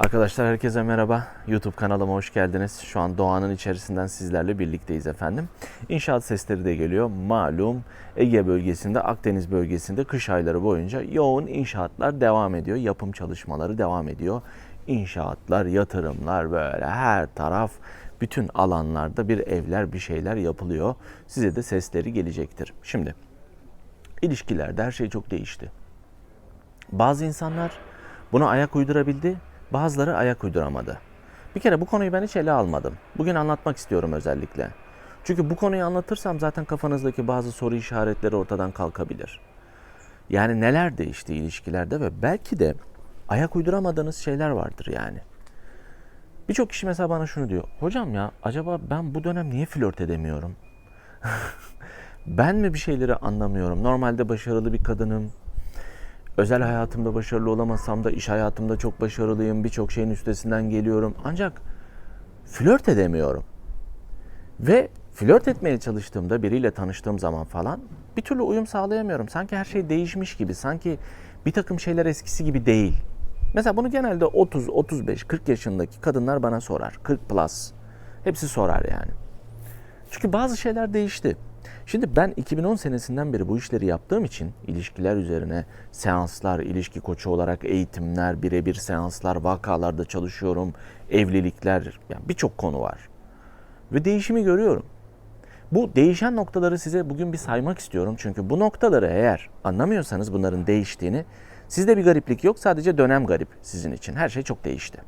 Arkadaşlar herkese merhaba. YouTube kanalıma hoş geldiniz. Şu an doğanın içerisinden sizlerle birlikteyiz efendim. İnşaat sesleri de geliyor. Malum Ege bölgesinde, Akdeniz bölgesinde kış ayları boyunca yoğun inşaatlar devam ediyor. Yapım çalışmaları devam ediyor. İnşaatlar, yatırımlar böyle her taraf bütün alanlarda bir evler, bir şeyler yapılıyor. Size de sesleri gelecektir. Şimdi ilişkilerde her şey çok değişti. Bazı insanlar buna ayak uydurabildi, bazıları ayak uyduramadı. Bir kere bu konuyu ben hiç ele almadım. Bugün anlatmak istiyorum özellikle. Çünkü bu konuyu anlatırsam zaten kafanızdaki bazı soru işaretleri ortadan kalkabilir. Yani neler değişti ilişkilerde ve belki de ayak uyduramadığınız şeyler vardır yani. Birçok kişi mesela bana şunu diyor. Hocam ya acaba ben bu dönem niye flört edemiyorum? ben mi bir şeyleri anlamıyorum? Normalde başarılı bir kadınım. Özel hayatımda başarılı olamasam da iş hayatımda çok başarılıyım. Birçok şeyin üstesinden geliyorum. Ancak flört edemiyorum. Ve flört etmeye çalıştığımda biriyle tanıştığım zaman falan bir türlü uyum sağlayamıyorum. Sanki her şey değişmiş gibi. Sanki bir takım şeyler eskisi gibi değil. Mesela bunu genelde 30, 35, 40 yaşındaki kadınlar bana sorar. 40 plus. Hepsi sorar yani. Çünkü bazı şeyler değişti. Şimdi ben 2010 senesinden beri bu işleri yaptığım için ilişkiler üzerine seanslar, ilişki koçu olarak eğitimler, birebir seanslar, vakalarda çalışıyorum, evlilikler, yani birçok konu var. Ve değişimi görüyorum. Bu değişen noktaları size bugün bir saymak istiyorum. Çünkü bu noktaları eğer anlamıyorsanız bunların değiştiğini, sizde bir gariplik yok. Sadece dönem garip sizin için. Her şey çok değişti.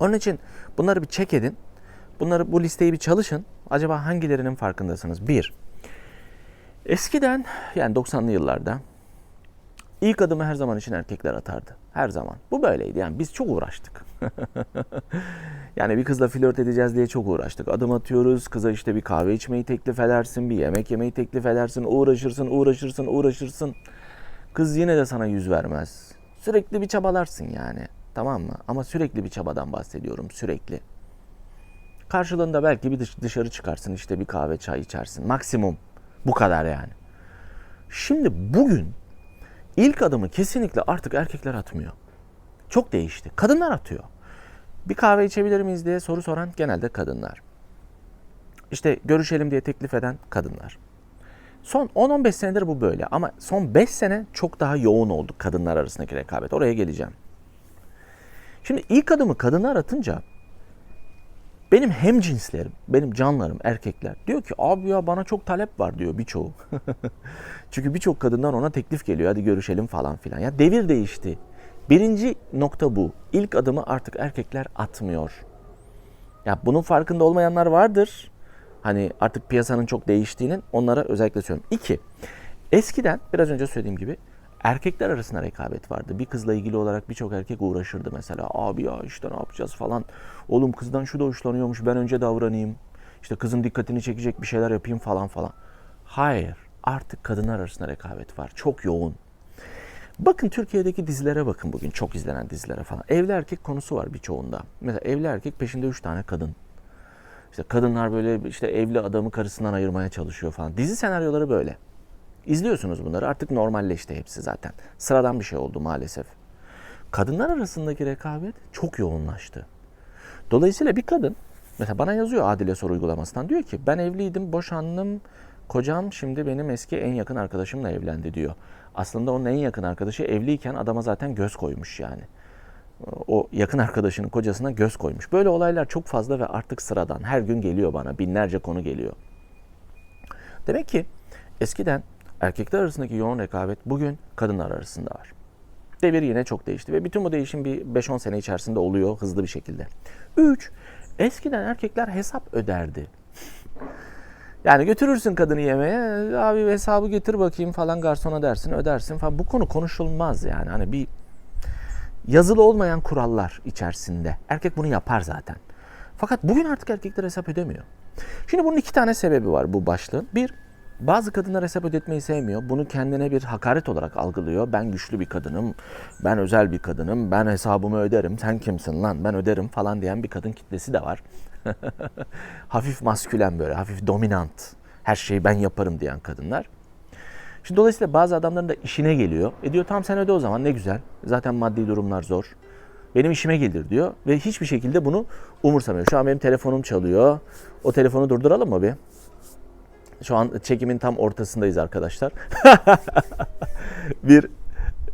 Onun için bunları bir check edin. Bunları bu listeyi bir çalışın. Acaba hangilerinin farkındasınız? Bir, eskiden yani 90'lı yıllarda ilk adımı her zaman için erkekler atardı. Her zaman. Bu böyleydi. Yani biz çok uğraştık. yani bir kızla flört edeceğiz diye çok uğraştık. Adım atıyoruz. Kıza işte bir kahve içmeyi teklif edersin. Bir yemek yemeyi teklif edersin. Uğraşırsın, uğraşırsın, uğraşırsın. Kız yine de sana yüz vermez. Sürekli bir çabalarsın yani. Tamam mı? Ama sürekli bir çabadan bahsediyorum. Sürekli. Karşılığında belki bir dış- dışarı çıkarsın işte bir kahve çay içersin. Maksimum bu kadar yani. Şimdi bugün ilk adımı kesinlikle artık erkekler atmıyor. Çok değişti. Kadınlar atıyor. Bir kahve içebilir miyiz diye soru soran genelde kadınlar. İşte görüşelim diye teklif eden kadınlar. Son 10-15 senedir bu böyle ama son 5 sene çok daha yoğun oldu kadınlar arasındaki rekabet. Oraya geleceğim. Şimdi ilk adımı kadınlar atınca benim hem cinslerim, benim canlarım, erkekler diyor ki abi ya bana çok talep var diyor birçoğu. Çünkü birçok kadından ona teklif geliyor hadi görüşelim falan filan. Ya devir değişti. Birinci nokta bu. İlk adımı artık erkekler atmıyor. Ya bunun farkında olmayanlar vardır. Hani artık piyasanın çok değiştiğinin onlara özellikle söylüyorum. İki, eskiden biraz önce söylediğim gibi erkekler arasında rekabet vardı. Bir kızla ilgili olarak birçok erkek uğraşırdı mesela. Abi ya işte ne yapacağız falan. Oğlum kızdan şu da hoşlanıyormuş ben önce davranayım. İşte kızın dikkatini çekecek bir şeyler yapayım falan falan. Hayır artık kadınlar arasında rekabet var. Çok yoğun. Bakın Türkiye'deki dizilere bakın bugün çok izlenen dizilere falan. Evli erkek konusu var birçoğunda. Mesela evli erkek peşinde üç tane kadın. İşte kadınlar böyle işte evli adamı karısından ayırmaya çalışıyor falan. Dizi senaryoları böyle. İzliyorsunuz bunları artık normalleşti hepsi zaten. Sıradan bir şey oldu maalesef. Kadınlar arasındaki rekabet çok yoğunlaştı. Dolayısıyla bir kadın mesela bana yazıyor Adile Soru uygulamasından diyor ki ben evliydim boşandım kocam şimdi benim eski en yakın arkadaşımla evlendi diyor. Aslında onun en yakın arkadaşı evliyken adama zaten göz koymuş yani. O yakın arkadaşının kocasına göz koymuş. Böyle olaylar çok fazla ve artık sıradan. Her gün geliyor bana binlerce konu geliyor. Demek ki eskiden erkekler arasındaki yoğun rekabet bugün kadınlar arasında var. Devir yine çok değişti ve bütün bu değişim bir 5-10 sene içerisinde oluyor hızlı bir şekilde. 3. Eskiden erkekler hesap öderdi. Yani götürürsün kadını yemeğe, abi hesabı getir bakayım falan garsona dersin, ödersin falan. Bu konu konuşulmaz yani. Hani bir yazılı olmayan kurallar içerisinde. Erkek bunu yapar zaten. Fakat bugün artık erkekler hesap ödemiyor. Şimdi bunun iki tane sebebi var bu başlığın. Bir, bazı kadınlar hesap ödetmeyi sevmiyor. Bunu kendine bir hakaret olarak algılıyor. Ben güçlü bir kadınım, ben özel bir kadınım, ben hesabımı öderim, sen kimsin lan ben öderim falan diyen bir kadın kitlesi de var. hafif maskülen böyle, hafif dominant, her şeyi ben yaparım diyen kadınlar. Şimdi dolayısıyla bazı adamların da işine geliyor. E diyor tamam sen öde o zaman ne güzel. Zaten maddi durumlar zor. benim işime gelir diyor ve hiçbir şekilde bunu umursamıyor. Şu an benim telefonum çalıyor. O telefonu durduralım mı bir? Şu an çekimin tam ortasındayız arkadaşlar. bir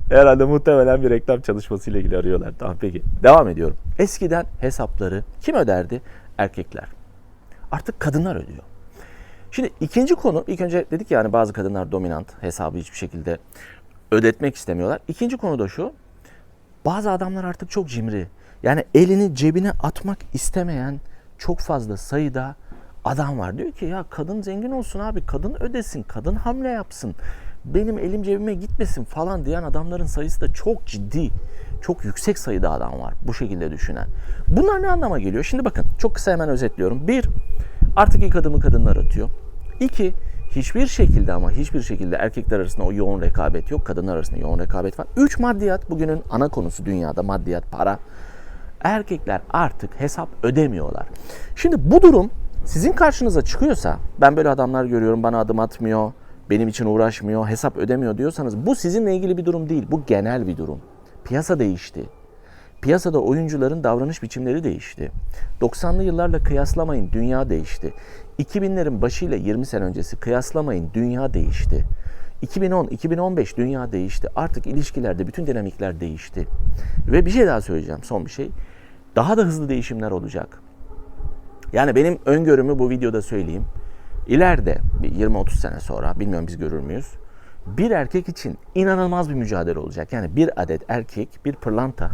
herhalde muhtemelen bir reklam çalışması ile ilgili arıyorlar. Tamam peki. Devam ediyorum. Eskiden hesapları kim öderdi? Erkekler. Artık kadınlar ödüyor. Şimdi ikinci konu, ilk önce dedik yani bazı kadınlar dominant, hesabı hiçbir şekilde ödetmek istemiyorlar. İkinci konu da şu, bazı adamlar artık çok cimri. Yani elini cebine atmak istemeyen çok fazla sayıda adam var. Diyor ki ya kadın zengin olsun abi, kadın ödesin, kadın hamle yapsın. Benim elim cebime gitmesin falan diyen adamların sayısı da çok ciddi. Çok yüksek sayıda adam var bu şekilde düşünen. Bunlar ne anlama geliyor? Şimdi bakın çok kısa hemen özetliyorum. Bir, artık ilk adımı kadınlar atıyor. İki, hiçbir şekilde ama hiçbir şekilde erkekler arasında o yoğun rekabet yok. Kadınlar arasında yoğun rekabet var. Üç, maddiyat. Bugünün ana konusu dünyada maddiyat, para. Erkekler artık hesap ödemiyorlar. Şimdi bu durum sizin karşınıza çıkıyorsa, ben böyle adamlar görüyorum bana adım atmıyor, benim için uğraşmıyor, hesap ödemiyor diyorsanız bu sizinle ilgili bir durum değil. Bu genel bir durum. Piyasa değişti. Piyasada oyuncuların davranış biçimleri değişti. 90'lı yıllarla kıyaslamayın dünya değişti. 2000'lerin başıyla 20 sene öncesi kıyaslamayın dünya değişti. 2010-2015 dünya değişti. Artık ilişkilerde bütün dinamikler değişti. Ve bir şey daha söyleyeceğim son bir şey. Daha da hızlı değişimler olacak. Yani benim öngörümü bu videoda söyleyeyim. İleride bir 20-30 sene sonra bilmiyorum biz görür müyüz? Bir erkek için inanılmaz bir mücadele olacak. Yani bir adet erkek bir pırlanta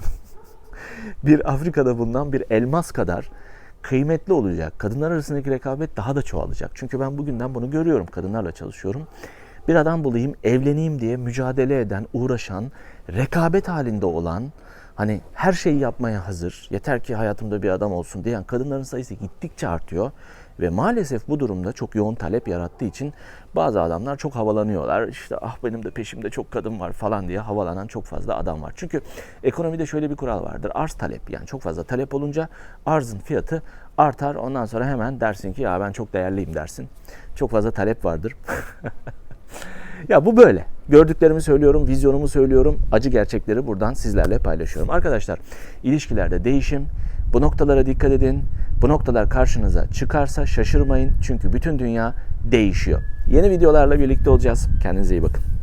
bir Afrika'da bulunan bir elmas kadar kıymetli olacak. Kadınlar arasındaki rekabet daha da çoğalacak. Çünkü ben bugünden bunu görüyorum. Kadınlarla çalışıyorum. Bir adam bulayım, evleneyim diye mücadele eden, uğraşan, rekabet halinde olan, hani her şeyi yapmaya hazır, yeter ki hayatımda bir adam olsun diyen kadınların sayısı gittikçe artıyor. Ve maalesef bu durumda çok yoğun talep yarattığı için bazı adamlar çok havalanıyorlar. İşte ah benim de peşimde çok kadın var falan diye havalanan çok fazla adam var. Çünkü ekonomide şöyle bir kural vardır. Arz talep yani çok fazla talep olunca arzın fiyatı artar. Ondan sonra hemen dersin ki ya ben çok değerliyim dersin. Çok fazla talep vardır. Ya bu böyle. Gördüklerimi söylüyorum, vizyonumu söylüyorum. Acı gerçekleri buradan sizlerle paylaşıyorum. Arkadaşlar ilişkilerde değişim. Bu noktalara dikkat edin. Bu noktalar karşınıza çıkarsa şaşırmayın. Çünkü bütün dünya değişiyor. Yeni videolarla birlikte olacağız. Kendinize iyi bakın.